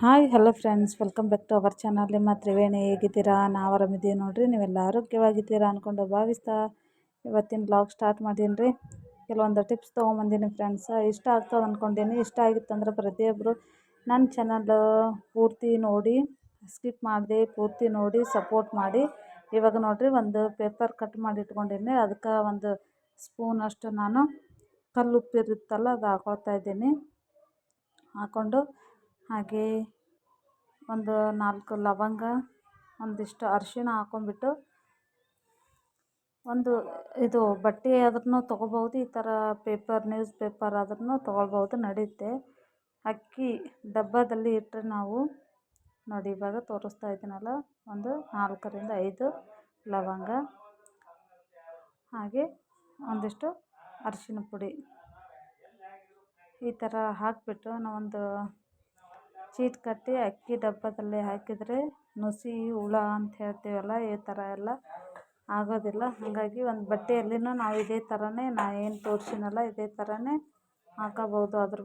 Hi hello friends welcome back to our channel ನಿಮ್ಮ ತ್ರಿವೇಣಿ ಹೇಗಿದ್ದೀರಾ? ನಾವು ಆರಾಮಿದ್ದೀವಿ ನೋಡಿರಿ. ನೀವೆಲ್ಲ ಆರೋಗ್ಯವಾಗಿದ್ದೀರಾ ಅಂದ್ಕೊಂಡು ಭಾವಿಸ್ತಾ ಇವತ್ತಿನ ಬ್ಲಾಗ್ ಸ್ಟಾರ್ಟ್ ಮಾಡೀನಿ ರೀ. ಕೆಲವೊಂದು ಟಿಪ್ಸ್ ತೊಗೊಂಬಂದೀನಿ ಫ್ರೆಂಡ್ಸ್ ಇಷ್ಟ ಆಗ್ತದೆ ಅಂದ್ಕೊಂಡೀನಿ ಇಷ್ಟ ಆಗಿತ್ತಂದ್ರೆ ಪ್ರತಿಯೊಬ್ಬರು ನನ್ನ ಚಾನಲ್ ಪೂರ್ತಿ ನೋಡಿ ಸ್ಕಿಪ್ ಮಾಡಿದೆ, ಪೂರ್ತಿ ನೋಡಿ ಸಪೋರ್ಟ್ ಮಾಡಿ. ಇವಾಗ ನೋಡಿರಿ ಒಂದು ಪೇಪರ್ ಕಟ್ ಮಾಡಿ ಇಟ್ಕೊಂಡೀನಿ ಅದಕ್ಕೆ ಒಂದು ಸ್ಪೂನಷ್ಟು ನಾನು ಕಲ್ಲು ಉಪ್ಪಿರುತ್ತಲ್ಲ ಅದು ಹಾಕೊಳ್ತಾ ಇದ್ದೀನಿ. ಹಾಕ್ಕೊಂಡು ಹಾಗೇ ಒಂದು ನಾಲ್ಕು ಲವಂಗ, ಒಂದಿಷ್ಟು ಅರಿಶಿಣ ಹಾಕ್ಕೊಂಬಿಟ್ಟು ಒಂದು ಇದು ಬಟ್ಟೆ ಆದ್ರೂ ತೊಗೋಬೋದು ಈ ಥರ ಪೇಪರ್, ನ್ಯೂಸ್ ಪೇಪರ್ ಆದ್ರೂ ತೊಗೊಳ್ಬೋದು ನಡೆಯುತ್ತೆ ಅಕ್ಕಿ ಡಬ್ಬದಲ್ಲಿ ಇಟ್ಟರೆ ನಾವು ನೋಡಿ, ಇವಾಗ ತೋರಿಸ್ತಾ ಇದ್ದೀನಲ್ಲ, ಒಂದು ನಾಲ್ಕರಿಂದ ಐದು ಲವಂಗ, ಹಾಗೆ ಒಂದಿಷ್ಟು ಅರಿಶಿಣ ಪುಡಿ. ಈ ಥರ ಹಾಕಿಬಿಟ್ಟು ನಾವೊಂದು ಚೀಟ್ ಕಟ್ಟಿ ಅಕ್ಕಿ ಡಬ್ಬದಲ್ಲಿ ಹಾಕಿದರೆ ನುಸಿ, ಹುಳ ಅಂತ ಹೇಳ್ತೀವಲ್ಲ, ಈ ಥರ ಎಲ್ಲ ಆಗೋದಿಲ್ಲ. ಹಾಗಾಗಿ ಒಂದು ಬಟ್ಟೆಯಲ್ಲಿಯೂ ನಾವು ಇದೇ ಥರನೇ ನಾ ಏನು ತೋರಿಸಿನಲ್ಲ, ಇದೇ ಥರನೇ ಹಾಕಬೌದು ಅದ್ರ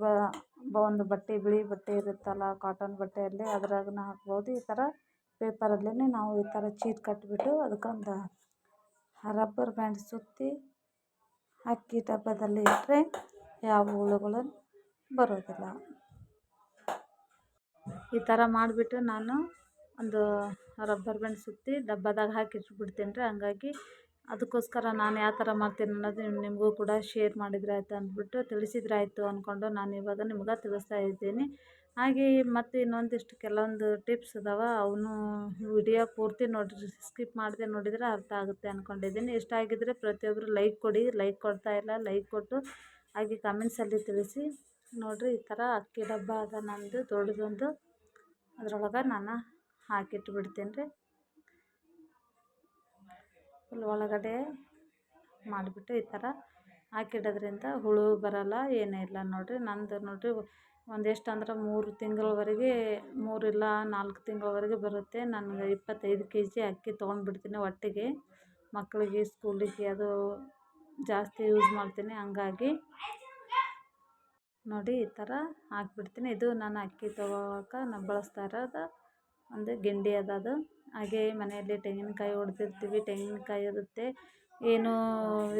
ಬ ಒಂದು ಬಟ್ಟೆ, ಬಿಳಿ ಬಟ್ಟೆ ಇರುತ್ತಲ್ಲ, ಕಾಟನ್ ಬಟ್ಟೆಯಲ್ಲಿ ಅದ್ರಾಗೂ ಹಾಕ್ಬೋದು. ಈ ಥರ ಪೇಪರಲ್ಲಿಯೇ ನಾವು ಈ ಥರ ಚೀಟ್ ಕಟ್ಟಿಬಿಟ್ಟು ಅದಕ್ಕೊಂದು ರಬ್ಬರ್ ಬ್ಯಾಂಡ್ ಸುತ್ತಿ ಅಕ್ಕಿ ಡಬ್ಬದಲ್ಲಿ ಇಟ್ಟರೆ ಯಾವ ಹುಳುಗಳು ಬರೋದಿಲ್ಲ. ಈ ಥರ ಮಾಡಿಬಿಟ್ಟು ನಾನು ಒಂದು ರಬ್ಬರ್ ಬ್ಯಾಂಡ್ ಸುತ್ತಿ ಡಬ್ಬದಾಗ ಹಾಕಿ ಇಟ್ಬಿಡ್ತೀನಿ ರೀ ಹಂಗಾಗಿ ಅದಕ್ಕೋಸ್ಕರ ನಾನು ಯಾವ ಥರ ಮಾಡ್ತೀನಿ ಅನ್ನೋದು ನಿಮಗೂ ಕೂಡ ಶೇರ್ ಮಾಡಿದ್ರೆ ಆಯಿತು ಅಂದ್ಬಿಟ್ಟು ತಿಳಿಸಿದ್ರೆ ಆಯಿತು ಅಂದ್ಕೊಂಡು ನಾನು ಇವಾಗ ನಿಮ್ಗೆ ತಿಳಿಸ್ತಾ ಇದ್ದೀನಿ. ಹಾಗೆ ಮತ್ತು ಇನ್ನೊಂದಿಷ್ಟು ಕೆಲವೊಂದು ಟಿಪ್ಸ್ ಅದಾವೆ ಅವನು ವಿಡಿಯೋ ಪೂರ್ತಿ ನೋಡಿರಿ ಸ್ಕಿಪ್ ಮಾಡದೆ ನೋಡಿದರೆ ಅರ್ಥ ಆಗುತ್ತೆ ಅಂದ್ಕೊಂಡಿದ್ದೀನಿ ಇಷ್ಟ ಆಗಿದ್ದರೆ ಪ್ರತಿಯೊಬ್ಬರು ಲೈಕ್ ಕೊಡಿ ಲೈಕ್ ಕೊಡ್ತಾ ಇಲ್ಲ ಲೈಕ್ ಕೊಟ್ಟು ಹಾಗೆ ಕಮೆಂಟ್ಸಲ್ಲಿ ತಿಳಿಸಿ. ನೋಡಿರಿ, ಈ ಥರ ಅಕ್ಕಿ ಡಬ್ಬ ಅದ ನಮ್ಮದು ದೊಡ್ಡದೊಂದು. ಅದ್ರೊಳಗೆ ನಾನು ಹಾಕಿಟ್ಬಿಡ್ತೀನಿ ರೀ ಫುಲ್ ಒಳಗಡೆ ಮಾಡಿಬಿಟ್ಟು ಈ ಥರ ಹಾಕಿಡೋದ್ರಿಂದ ಹುಳು ಬರಲ್ಲ, ಏನೂ ಇಲ್ಲ ನೋಡಿರಿ. ನಂದು ನೋಡಿರಿ ಒಂದೆಷ್ಟು ಅಂದ್ರೆ ಮೂರು ತಿಂಗಳವರೆಗೆ ಮೂರಿಲ್ಲ ನಾಲ್ಕು ತಿಂಗಳವರೆಗೆ ಬರುತ್ತೆ. ನನಗೆ ಇಪ್ಪತ್ತೈದು ಕೆ ಜಿ ಅಕ್ಕಿ ತೊಗೊಂಡ್ಬಿಡ್ತೀನಿ ಒಟ್ಟಿಗೆ. ಮಕ್ಕಳಿಗೆ ಸ್ಕೂಲಿಗೆ ಅದು ಜಾಸ್ತಿ ಯೂಸ್ ಮಾಡ್ತೀನಿ. ಹಂಗಾಗಿ ನೋಡಿ ಈ ಥರ ಹಾಕ್ಬಿಡ್ತೀನಿ. ಇದು ನಾನು ಅಕ್ಕಿ ತೊಗೋಳಕ್ಕೆ ನಾನು ಬಳಸ್ತಾ ಇರೋದು ಒಂದು ಗಿಂಡಿ ಅದ ಅದು ಹಾಗೆ ಮನೆಯಲ್ಲಿ ತೆಂಗಿನಕಾಯಿ ಒಡೆದಿರ್ತೀವಿ. ತೆಂಗಿನಕಾಯಿ ಇರುತ್ತೆ. ಏನೂ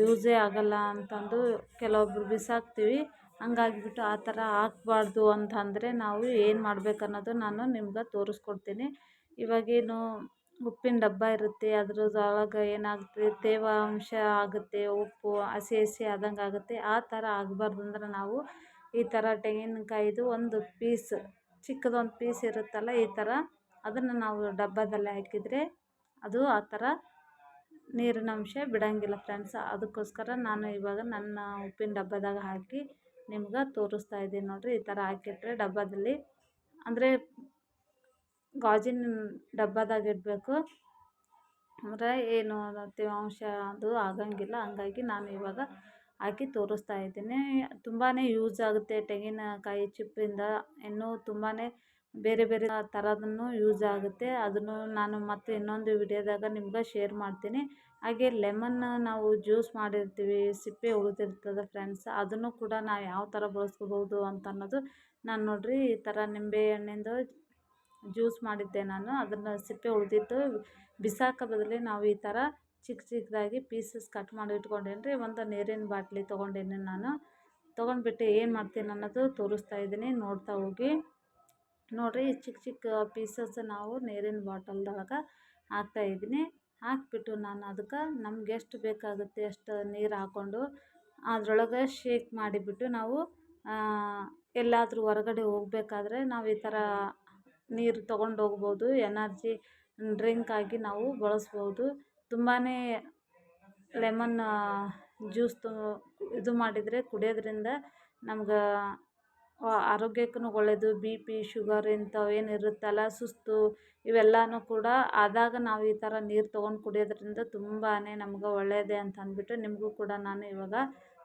ಯೂಸೇ ಆಗೋಲ್ಲ ಅಂತಂದು ಕೆಲವೊಬ್ರು ಬಿಸಾಕ್ತೀವಿ. ಹಂಗಾಗಿಬಿಟ್ಟು ಆ ಥರ ಹಾಕ್ಬಾರ್ದು ಅಂತಂದರೆ ನಾವು ಏನು ಮಾಡ್ಬೇಕು ಅನ್ನೋದು ನಾನು ನಿಮ್ಗೆ ತೋರಿಸ್ಕೊಡ್ತೀನಿ. ಇವಾಗೇನು ಉಪ್ಪಿನ ಡಬ್ಬ ಇರುತ್ತೆ. ಅದ್ರದೊಳಗೆ ಏನಾಗುತ್ತೆ ತೇವಾಂಶ ಆಗುತ್ತೆ, ಉಪ್ಪು ಹಸಿ ಹಸಿ ಆದಂಗೆ ಆಗುತ್ತೆ. ಆ ಥರ ಆಗಬಾರ್ದು ಅಂದ್ರೆ ನಾವು ಈ ಥರ ತೆಂಗಿನಕಾಯಿದು ಒಂದು ಪೀಸ್ ಚಿಕ್ಕದೊಂದು ಪೀಸ್ ಇರುತ್ತಲ್ಲ ಈ ಥರ ಅದನ್ನು ನಾವು ಡಬ್ಬದಲ್ಲಿ ಹಾಕಿದರೆ ಅದು ಆ ಥರ ನೀರಿನ ಅಂಶ ಬಿಡೋಂಗಿಲ್ಲ ಫ್ರೆಂಡ್ಸ್ ಅದಕ್ಕೋಸ್ಕರ ನಾನು ಇವಾಗ ನನ್ನ ಉಪ್ಪಿನ ಡಬ್ಬದಾಗ ಹಾಕಿ ನಿಮ್ಗೆ ತೋರಿಸ್ತಾ ಇದ್ದೀನಿ ನೋಡಿರಿ, ಈ ಥರ ಹಾಕಿಟ್ರೆ ಡಬ್ಬದಲ್ಲಿ. ಅಂದರೆ ಗಾಜಿನ ಡಬ್ಬದಾಗ ಇಡಬೇಕು. ಅಂದರೆ ಏನು ತೇವಾಂಶ ಅದು ಆಗೋಂಗಿಲ್ಲ, ಹಂಗಾಗಿ ನಾನು ಇವಾಗ ಹಾಕಿ ತೋರಿಸ್ತಾ ಇದ್ದೀನಿ. ತುಂಬಾ ಯೂಸ್ ಆಗುತ್ತೆ ತೆಂಗಿನಕಾಯಿ ಚಿಪ್ಪಿಂದ. ಇನ್ನೂ ತುಂಬಾ ಬೇರೆ ಬೇರೆ ಥರದನ್ನು ಯೂಸ್ ಆಗುತ್ತೆ. ಅದನ್ನು ನಾನು ಮತ್ತೆ ಇನ್ನೊಂದು ವಿಡಿಯೋದಾಗ ನಿಮ್ಗೆ ಶೇರ್ ಮಾಡ್ತೀನಿ. ಹಾಗೆ ಲೆಮನ್ ನಾವು ಜ್ಯೂಸ್ ಮಾಡಿರ್ತೀವಿ, ಸಿಪ್ಪೆ ಉಳಿದಿರ್ತದೆ ಫ್ರೆಂಡ್ಸ್, ಅದನ್ನು ಕೂಡ ನಾವು ಯಾವ ಥರ ಬಳಸ್ಕೋಬೋದು ಅಂತ ಅನ್ನೋದು ನಾನು ನೋಡಿರಿ ಈ ಥರ ನಿಂಬೆ ಹಣ್ಣಿಂದು ಜ್ಯೂಸ್ ಮಾಡಿದ್ದೆ ನಾನು. ಅದನ್ನು ಸಿಪ್ಪೆ ಉಳಿದಿತ್ತು ಬಿಸಾಕೋ ಬದಲು ನಾವು ಈ ಥರ ಚಿಕ್ಕ ಚಿಕ್ಕದಾಗಿ ಪೀಸಸ್ ಕಟ್ ಮಾಡಿ ಇಟ್ಕೊಂಡೇನಿ ರೀ ಒಂದು ನೀರಿನ ಬಾಟ್ಲಿ ತೊಗೊಂಡೇನಿ ನಾನು. ತೊಗೊಂಡ್ಬಿಟ್ಟು ಏನು ಮಾಡ್ತೀನಿ ಅನ್ನೋದು ತೋರಿಸ್ತಾ ಇದ್ದೀನಿ, ನೋಡ್ತಾ ಹೋಗಿ. ನೋಡಿರಿ ಚಿಕ್ಕ ಚಿಕ್ಕ ಪೀಸಸ್ ನಾವು ನೀರಿನ ಬಾಟಲ್ದೊಳಗೆ ಹಾಕ್ತಾಯಿದ್ದೀನಿ ಹಾಕಿಬಿಟ್ಟು ನಾನು ಅದಕ್ಕೆ ನಮ್ಗೆ ಎಷ್ಟು ಬೇಕಾಗುತ್ತೆ ಎಷ್ಟು ನೀರು ಹಾಕ್ಕೊಂಡು ಅದರೊಳಗೆ ಶೇಕ್ ಮಾಡಿಬಿಟ್ಟು ನಾವು ಎಲ್ಲಾದರೂ ಹೊರಗಡೆ ಹೋಗಬೇಕಾದ್ರೆ ನಾವು ಈ ಥರ ನೀರು ತೊಗೊಂಡು ಹೋಗ್ಬೋದು ಎನರ್ಜಿ ಡ್ರಿಂಕ್ ಆಗಿ ನಾವು ಬಳಸ್ಬೋದು. ತುಂಬಾ ಲೆಮನ್ ಜ್ಯೂಸ್ ಇದು ಮಾಡಿದರೆ ಕುಡಿಯೋದ್ರಿಂದ ನಮ್ಗೆ ಆರೋಗ್ಯಕ್ಕೂ ಒಳ್ಳೆಯದು ಬಿ ಪಿ ಶುಗರ್ ಇಂಥವು ಏನು ಇರುತ್ತಲ್ಲ, ಸುಸ್ತು ಇವೆಲ್ಲವೂ ಕೂಡ ಆದಾಗ ನಾವು ಈ ಥರ ನೀರು ತೊಗೊಂಡು ಕುಡಿಯೋದ್ರಿಂದ ತುಂಬಾ ನಮ್ಗೆ ಒಳ್ಳೆಯದೇ ಅಂತ ಅಂದ್ಬಿಟ್ಟು ನಿಮಗೂ ಕೂಡ ನಾನು ಇವಾಗ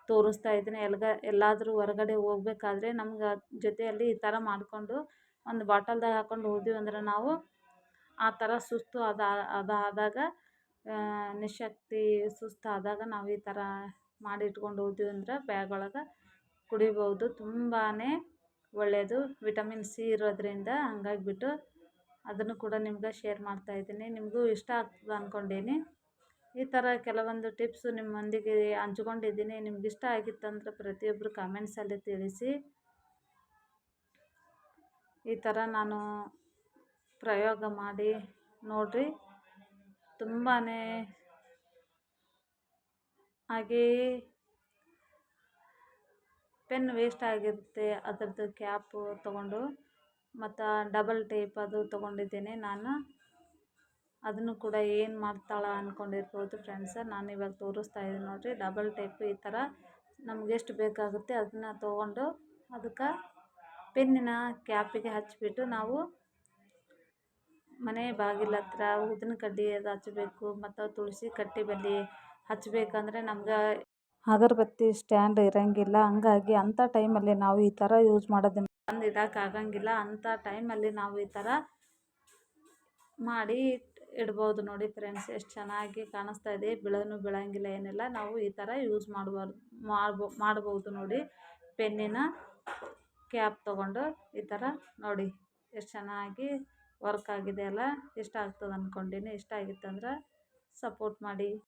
ತೋರಿಸ್ತಾ ಇದ್ದೀನಿ. ಎಲ್ಗ, ಎಲ್ಲಾದರೂ ಹೊರಗಡೆ ಹೋಗ್ಬೇಕಾದ್ರೆ ನಮ್ಗೆ ಜೊತೆಯಲ್ಲಿ ಈ ಥರ ಮಾಡಿಕೊಂಡು ಒಂದು ಬಾಟಲ್ದಾಗ ಹಾಕ್ಕೊಂಡು ಹೋದ್ವಿ ಅಂದ್ರೆ ನಾವು ಆ ಥರ ಸುಸ್ತು ಅದು ಅದಾದಾಗ ನಿಶಕ್ತಿ ಸುಸ್ತಾದಾಗ ನಾವು ಈ ಥರ ಮಾಡಿ ಇಟ್ಕೊಂಡು ಹೋದ್ವಿ ಅಂದ್ರೆ ಬ್ಯಾಗ್ ಒಳಗೆ ಕುಡಿಬೋದು. ತುಂಬಾ ಒಳ್ಳೆಯದು ವಿಟಮಿನ್ ಸಿ ಇರೋದರಿಂದ ಹಂಗಾಗಿಬಿಟ್ಟು ಅದನ್ನು ಕೂಡ ನಿಮ್ಗೆ ಶೇರ್ ಮಾಡ್ತಾಯಿದ್ದೀನಿ ನಿಮಗೂ ಇಷ್ಟ ಆಗ್ತದೆ ಅಂದ್ಕೊಂಡೀನಿ ಈ ಥರ ಕೆಲವೊಂದು ಟಿಪ್ಸು ನಿಮ್ಮೊಂದಿಗೆ ಹಂಚ್ಕೊಂಡಿದ್ದೀನಿ. ನಿಮ್ಗೆ ಇಷ್ಟ ಆಗಿತ್ತಂದ್ರೆ ಪ್ರತಿಯೊಬ್ಬರು ಕಾಮೆಂಟ್ಸಲ್ಲಿ ತಿಳಿಸಿ. ಈ ಥರ ನಾನು ಪ್ರಯೋಗ ಮಾಡಿ ನೋಡಿರಿ. ತುಂಬಾ ಹಾಗೆಯೇ ಪೆನ್ ವೇಸ್ಟ್ ಆಗಿರುತ್ತೆ ಅದರದ್ದು ಕ್ಯಾಪು ತಗೊಂಡು ಮತ್ತು ಡಬಲ್ ಟೇಪ್ ಅದು ತೊಗೊಂಡಿದ್ದೇನೆ ನಾನು. ಅದನ್ನು ಕೂಡ ಏನು ಮಾಡ್ತಾಳೆ ಅಂದ್ಕೊಂಡಿರ್ಬೋದು ಫ್ರೆಂಡ್ಸ ನಾನು ಇವಾಗ ತೋರಿಸ್ತಾ ಇದ್ದೀನಿ ನೋಡಿರಿ, ಡಬಲ್ ಟೇಪ್ ಈ ಥರ ನಮಗೆಷ್ಟು ಬೇಕಾಗುತ್ತೆ ಅದನ್ನ ತೊಗೊಂಡು ಅದಕ್ಕೆ ಪೆನ್ನಿನ ಕ್ಯಾಪಿಗೆ ಹಚ್ಚಿಬಿಟ್ಟು ನಾವು ಮನೆ ಬಾಗಿಲ ಹತ್ರ ಊದಿನ ಕಡ್ಡಿ ಅದು ಹಚ್ಬೇಕು, ಮತ್ತು ತುಳಸಿ ಕಟ್ಟೆ ಬಳಿ ಹಚ್ಬೇಕಂದ್ರೆ ನಮ್ಗೆ ಅಗರಬತ್ತಿ ಸ್ಟ್ಯಾಂಡ್ ಇರೋಂಗಿಲ್ಲ. ಹಂಗಾಗಿ ಅಂಥ ಟೈಮಲ್ಲಿ ನಾವು ಈ ಥರ ಯೂಸ್ ಮಾಡೋದ್ರಿಂದ ತಂದು ಇಡೋಕ್ಕಾಗಂಗಿಲ್ಲ. ಅಂಥ ಟೈಮಲ್ಲಿ ನಾವು ಈ ಥರ ಮಾಡಿ ಇಡ್ಬೋದು ನೋಡಿ ಫ್ರೆಂಡ್ಸ್ ಎಷ್ಟು ಚೆನ್ನಾಗಿ ಕಾಣಿಸ್ತಾ ಇದೆ. ಬೀಳೋನು ಬೀಳೋಂಗಿಲ್ಲ ಏನಿಲ್ಲ. ನಾವು ಈ ಥರ ಯೂಸ್ ಮಾಡ್ಬಾರ್ದು ಮಾಡ್ಬೋ, ಮಾಡ್ಬೋದು ನೋಡಿ. ಪೆನ್ನಿನ ಕ್ಯಾಪ್ ತೊಗೊಂಡು ಈ ಥರ ನೋಡಿ. ಎಷ್ಟು ಚೆನ್ನಾಗಿ ವರ್ಕ್ ಆಗಿದೆ ಅಲ್ಲ ಇಷ್ಟ ಆಗ್ತದೆ ಅಂದ್ಕೊಂಡೀನಿ ಇಷ್ಟ ಆಗಿತ್ತಂದ್ರೆ ಸಪೋರ್ಟ್ ಮಾಡಿ.